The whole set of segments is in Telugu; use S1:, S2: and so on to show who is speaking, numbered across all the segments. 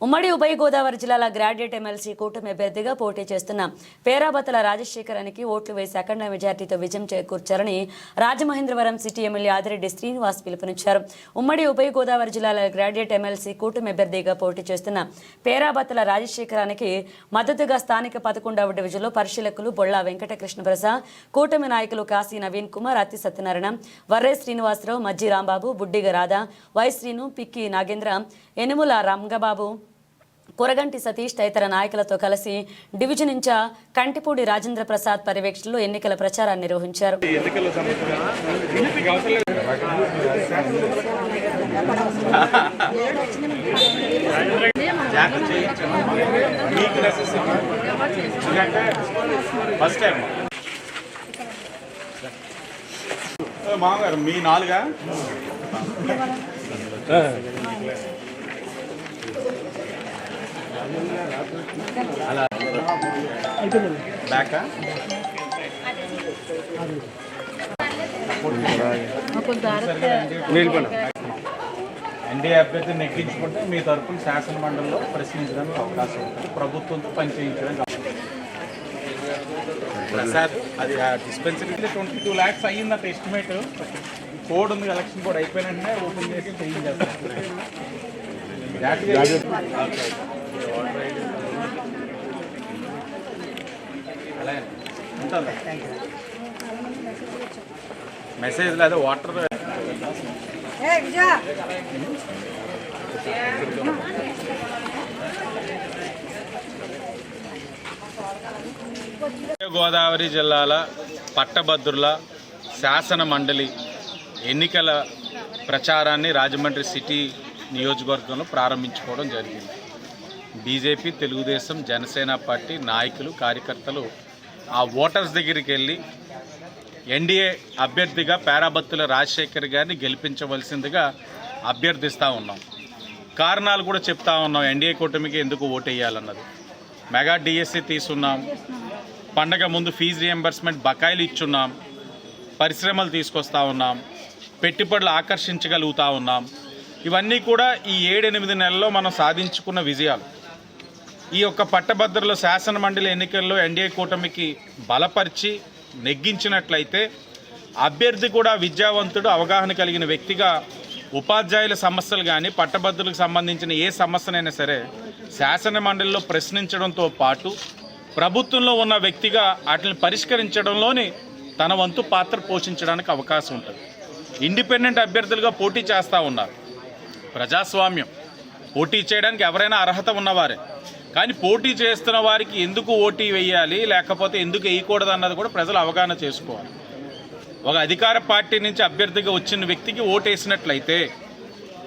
S1: ఉమ్మడి ఉభయ గోదావరి జిల్లాల గ్రాడ్యుయేట్ ఎమ్మెల్సీ కూటమి అభ్యర్థిగా పోటీ చేస్తున్న పేరాబత్తల రాజశేఖరానికి ఓట్లు వేసి అఖండ మెజార్టీతో విజయం చేకూర్చారని రాజమహేంద్రవరం సిటీ ఎమ్మెల్యే ఆదిరెడ్డి శ్రీనివాస్ పిలుపునిచ్చారు. ఉమ్మడి ఉభయ గోదావరి జిల్లాల గ్రాడ్యుయేట్ ఎమ్మెల్సీ కూటమి అభ్యర్థిగా పోటీ చేస్తున్న పేరాబత్తల రాజశేఖరానికి మద్దతుగా స్థానిక పదకొండవ డివిజన్లో పరిశీలకులు బొళ్ళా వెంకటకృష్ణ ప్రసాద్ కూటమి నాయకులు కాశీ నవీన్ కుమార్ అతి సత్యనారాయణ వర్రే శ్రీనివాసరావు మజ్జి రాంబాబు బుడ్డిగ రాధా వై శ్రీను పిక్కి నాగేంద్ర ఎనుముల రంగబాబు కొరగంటి సతీష్ తదితర నాయకులతో కలిసి డివిజన్ ఇన్ఛార్జ్ కంటిపూడి రాజేంద్ర ప్రసాద్ పర్యవేక్షణలో ఎన్నికల ప్రచారాన్ని నిర్వహించారు.
S2: ఎన్నికల సమస్య మీకు అవసరం లేదు జాగ్రత్త చేయించండి మీకు నెసెసరీ ఎందుకంటే ఫస్ట్ టైం మామగారు మీ నాలుగా బ్యాకా ఎన్డీఏ అభ్యర్థి నెగ్గించుకుంటే మీ తరపున శాసన మండలిలో ప్రశ్నించడానికి అవకాశం ఉంటుంది ప్రభుత్వంతో పనిచేయించడానికి అవకాశం ప్రసాద్ అది ఆ డిస్పెన్సరీ ట్వంటీ టూ ల్యాక్స్ అయ్యిందట ఎస్టిమేట్ కోడ్ ఉంది ఎలక్షన్ కోడ్ అయిపోయిన ఓపెన్ చేసి చేయించారు మెసేజ్ లేదా వాటర్? గోదావరి జిల్లాల పట్టభద్రుల శాసన మండలి ఎన్నికల ప్రచారాన్ని రాజమండ్రి సిటీ నియోజకవర్గంలో ప్రారంభించుకోవడం జరిగింది. బీజేపీ తెలుగుదేశం జనసేన పార్టీ నాయకులు కార్యకర్తలు ఆ ఓటర్స్ దగ్గరికి వెళ్ళి ఎన్డీఏ అభ్యర్థిగా పేరాబత్తుల రాజశేఖర్ గారిని గెలిపించవలసిందిగా అభ్యర్థిస్తూ ఉన్నాం. కారణాలు కూడా చెప్తా ఉన్నాం. ఎన్డీఏ కూటమికి ఎందుకు ఓటేయాలన్నది మెగా డిఎస్సి తీసున్నాం పండగ ముందు ఫీజు రియంబర్స్మెంట్ బకాయిలు ఇచ్చున్నాం. పరిశ్రమలు తీసుకొస్తా ఉన్నాం. పెట్టుబడులు ఆకర్షించగలుగుతా ఉన్నాం. ఇవన్నీ కూడా ఈ ఏడెనిమిది నెలల్లో మనం సాధించుకున్న విజయాలు. ఈ యొక్క పట్టభద్రుల శాసన మండలి ఎన్నికల్లో ఎన్డీఏ కూటమికి బలపరిచి నెగ్గించినట్లయితే అభ్యర్థి కూడా విద్యావంతుడు అవగాహన కలిగిన వ్యక్తిగా ఉపాధ్యాయుల సమస్యలు కానీ పట్టభద్రులకు సంబంధించిన ఏ సమస్యనైనా సరే శాసన మండలిలో ప్రశ్నించడంతో పాటు ప్రభుత్వంలో ఉన్న వ్యక్తిగా వాటిని పరిష్కరించడంలోని తన వంతు పాత్ర పోషించడానికి అవకాశం ఉంటుంది. ఇండిపెండెంట్ అభ్యర్థులుగా పోటీ చేస్తూ ఉన్నారు. ప్రజాస్వామ్యం. పోటీ చేయడానికి ఎవరైనా అర్హత ఉన్నవారే. కానీ పోటీ చేస్తున్న వారికి ఎందుకు ఓటీ వేయాలి లేకపోతే ఎందుకు వేయకూడదు అన్నది కూడా ప్రజలు అవగాహన చేసుకోవాలి. ఒక అధికార పార్టీ నుంచి అభ్యర్థిగా వచ్చిన వ్యక్తికి ఓటేసినట్లయితే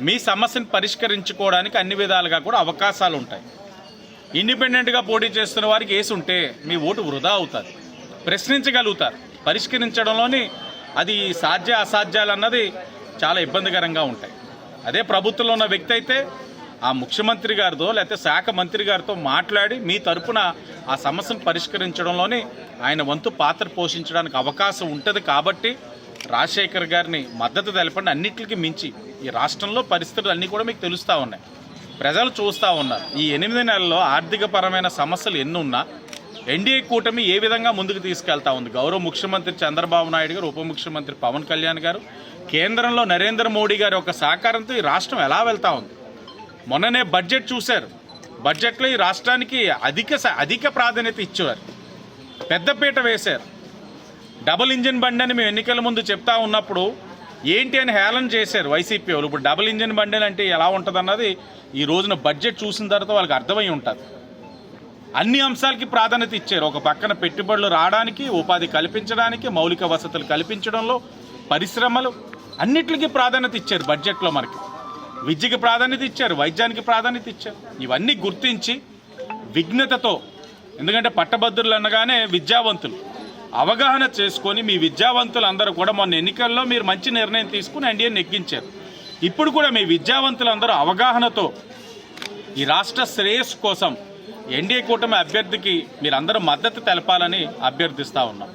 S2: మీ సమస్యను పరిష్కరించుకోవడానికి అన్ని విధాలుగా కూడా అవకాశాలు ఉంటాయి. ఇండిపెండెంట్గా పోటీ చేస్తున్న వారికి వేసి ఉంటే మీ ఓటు వృధా అవుతుంది. ప్రశ్నించగలుగుతారు. పరిష్కరించడంలోని అది సాధ్య అసాధ్యాలు అన్నది చాలా ఇబ్బందికరంగా ఉంటాయి. అదే ప్రభుత్వంలో ఉన్న వ్యక్తి అయితే ఆ ముఖ్యమంత్రి గారితో లేకపోతే శాఖ మంత్రి గారితో మాట్లాడి మీ తరపున ఆ సమస్యను పరిష్కరించడంలోని ఆయన వంతు పాత్ర పోషించడానికి అవకాశం ఉంటుంది కాబట్టి రాజశేఖర్ గారిని మద్దతు తెలపండి. అన్నిటికీ మించి ఈ రాష్ట్రంలో పరిస్థితులు అన్నీ కూడా మీకు తెలుస్తూ ఉన్నాయి. ప్రజలు చూస్తూ ఉన్నారు. ఈ ఎనిమిది నెలల్లో ఆర్థికపరమైన సమస్యలు ఎన్ని ఉన్నా ఎన్డీఏ కూటమి ఏ విధంగా ముందుకు తీసుకెళ్తా ఉంది? గౌరవ ముఖ్యమంత్రి చంద్రబాబు నాయుడు గారు ఉప ముఖ్యమంత్రి పవన్ కళ్యాణ్ గారు కేంద్రంలో నరేంద్ర మోడీ గారి యొక్క సహకారంతో ఈ రాష్ట్రం ఎలా వెళ్తా ఉంది? మొన్ననే బడ్జెట్ చూశారు. బడ్జెట్లో ఈ రాష్ట్రానికి అధిక స- అధిక ప్రాధాన్యత ఇచ్చేవారు. పెద్దపీట వేశారు. డబుల్ ఇంజిన్ బండి అని మేము ఎన్నికల ముందు చెప్తా ఉన్నప్పుడు ఏంటి అని హేళన చేశారు వైసీపీ వాళ్ళు. ఇప్పుడు డబుల్ ఇంజిన్ బండి అంటే ఎలా ఉంటుంది అన్నది ఈ రోజున బడ్జెట్ చూసిన తర్వాత వాళ్ళకి అర్థమై ఉంటుంది. అన్ని అంశాలకి ప్రాధాన్యత ఇచ్చారు. ఒక పక్కన పెట్టుబడులు రావడానికి ఉపాధి కల్పించడానికి మౌలిక వసతులు కల్పించడంలో పరిశ్రమలు అన్నిటికీ ప్రాధాన్యత ఇచ్చారు బడ్జెట్లో మనకి. విద్యకి ప్రాధాన్యత ఇచ్చారు వైద్యానికి ప్రాధాన్యత ఇచ్చారు. ఇవన్నీ గుర్తించి విఘ్నతతో ఎందుకంటే పట్టభద్రులు అనగానే విద్యావంతులు అవగాహన చేసుకొని మీ విద్యావంతులు అందరూ కూడా మొన్న ఎన్నికల్లో మీరు మంచి నిర్ణయం తీసుకుని ఎన్డీఏ నెగ్గించారు. ఇప్పుడు కూడా మీ విద్యావంతులందరూ అవగాహనతో ఈ రాష్ట్ర శ్రేయస్సు కోసం ఎన్డీఏ కూటమి అభ్యర్థికి మీరందరూ మద్దతు తెలపాలని అభ్యర్థిస్తూ ఉన్నాం.